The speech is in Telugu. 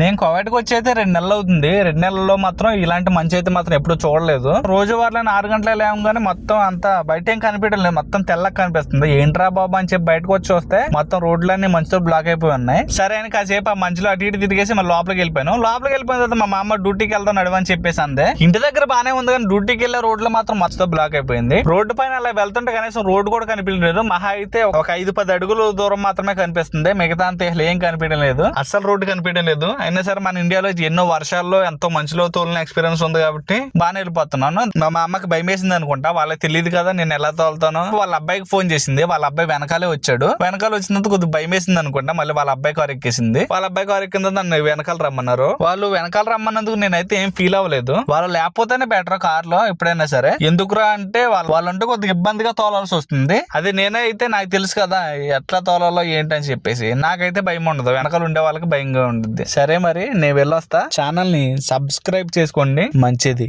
నేను కోవిడ్కి వచ్చి అయితే రెండు నెలలు అవుతుంది. రెండు నెలల్లో మాత్రం ఇలాంటి మంచి అయితే మాత్రం ఎప్పుడు చూడలేదు. రోజు వారిలో ఆరు గంటల లేవగానే మొత్తం అంతా బయట ఏం కనిపించడం లేదు. మొత్తం తెల్లగా కనిపిస్తుంది. ఏంట్రా బాబు అని చెప్పి బయటకు వచ్చి వస్తే మొత్తం రోడ్లన్నీ మంచుతో బ్లాక్ అయిపోయి ఉన్నాయి. సరే అని కాసేపు ఆ మంచులో అటు ఇటు తిరిగేసి మళ్ళీ లోపలికి వెళ్ళిపోయాను. లోపలికి వెళ్ళిపోయిన తర్వాత మా మామ డ్యూటీకి వెళ్తాను నడవని చెప్పేసి అందే. ఇంటి దగ్గర బానే ఉంది కానీ డ్యూటీకి వెళ్ళే రోడ్లు మాత్రం మంచుతో బ్లాక్ అయిపోయింది. రోడ్డు పైన అలా వెళ్తుంటే కనీసం రోడ్డు కూడా కనిపించలేదు మహా అయితే ఒక ఐదు పది అడుగులు దూరం మాత్రమే కనిపిస్తుంది. మిగతా అంతా ఏం కనిపించలేదు లేదు. అస్సలు రోడ్డు కనిపించడం లేదు. అయినా సరే మన ఇండియాలో ఎన్నో వర్షాల్లో ఎంతో మంచిలో తోలిన ఎక్స్పీరియన్స్ ఉంది కాబట్టి బాగానే వెళ్ళిపోతున్నాను. మా అమ్మకి భయం వేసింది అనుకుంటా. వాళ్ళకి తెలియదు కదా నేను ఎలా తోలుతాను. వాళ్ళ అబ్బాయికి ఫోన్ చేసింది. వాళ్ళ అబ్బాయి వెనకాలే వచ్చాడు. వెనకాల వచ్చినందుకు కొద్దిగా భయం వేసింది అనుకుంటా. మళ్ళీ వాళ్ళ అబ్బాయి కారు ఎక్కేసింది. వాళ్ళ అబ్బాయి కారు ఎక్కిన నన్ను వెనకాల రమ్మన్నారు. వాళ్ళు వెనకాల రమ్మన్నందుకు నేనైతే ఏం ఫీల్ అవ్వలేదు. వాళ్ళు లేకపోతేనే బెటర్ కార్లో ఎప్పుడైనా సరే. ఎందుకురా అంటే వాళ్ళు వాళ్ళంటూ కొద్దిగా ఇబ్బందిగా తోలాల్సి వస్తుంది. అది నేనే అయితే నాకు తెలుసు కదా ఎట్లా తోలాలో ఏంటని చెప్పేసి. నాకైతే భయం ఉండదు. వెనకాల ఉండే వాళ్ళకి భయంగా ఉంటుంది సరే సరే మరి నేను వెళ్ళొస్తా. ఛానల్ని సబ్స్క్రైబ్ చేసుకోండి. మంచిది.